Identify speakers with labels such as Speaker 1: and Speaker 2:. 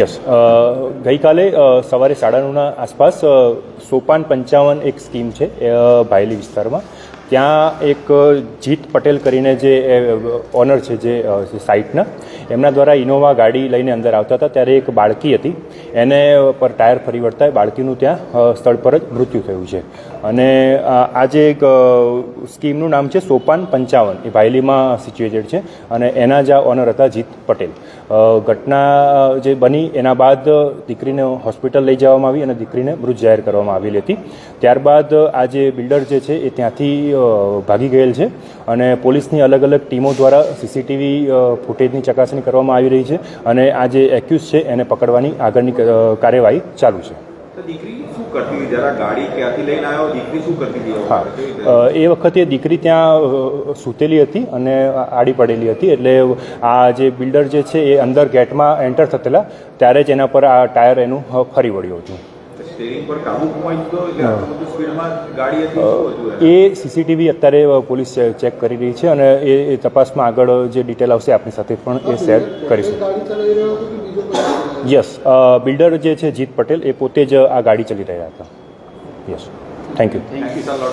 Speaker 1: Yes ગઈકાલે સવારે સાડા નવના આસપાસ સોપાન પંચાવન એક સ્કીમ છે ભાયલી વિસ્તારમાં. ત્યાં એક જીત પટેલ કરીને જે ઓનર છે જે સાઇટના એમના દ્વારા ઇનોવા ગાડી લઈને અંદર આવતા હતા. ત્યારે એક બાળકી હતી એને પર ટાયર ફરી વળતા બાળકીનું ત્યાં સ્થળ પર જ મૃત્યુ થયું છે. અને આજે એક સ્કીમનું નામ છે સોપાન પંચાવન. એ ભાયલીમાં સિચ્યુએટેડ છે અને એના જ ઓનર હતા જીત પટેલ. ઘટના જે બની એના બાદ દીકરીને હોસ્પિટલ લઈ જવામાં આવી અને દીકરીને મૃત જાહેર કરવામાં આવેલી હતી. ત્યારબાદ આ જે બિલ્ડર જે છે એ ત્યાંથી ભાગી ગયેલ છે અને પોલીસની અલગ અલગ ટીમો દ્વારા સીસીટીવી ફૂટેજની ચકાસણી કરવામાં આવી રહી છે અને આ જે એક્યુઝ છે એને પકડવાની આગળની કાર્યવાહી ચાલુ છે. હા. એ વખતે દીકરી ત્યાં સૂતેલી હતી અને આડી પડેલી હતી. એટલે આ જે બિલ્ડર જે છે એ અંદર ગેટમાં એન્ટર થતેલા. ત્યારે જ એના પર આ ટાયર એનું ફરી વળ્યું હતું. એ સીસીટીવી અત્યારે પોલીસ ચેક કરી રહી છે અને એ એ તપાસમાં આગળ જે ડિટેલ આવશે આપણી સાથે પણ એ શેર કરીશું. યસ બિલ્ડર જે છે જીત પટેલ એ પોતે જ આ ગાડી ચલી રહ્યા હતા. યસ થેન્ક યુ
Speaker 2: કિસાન લોટ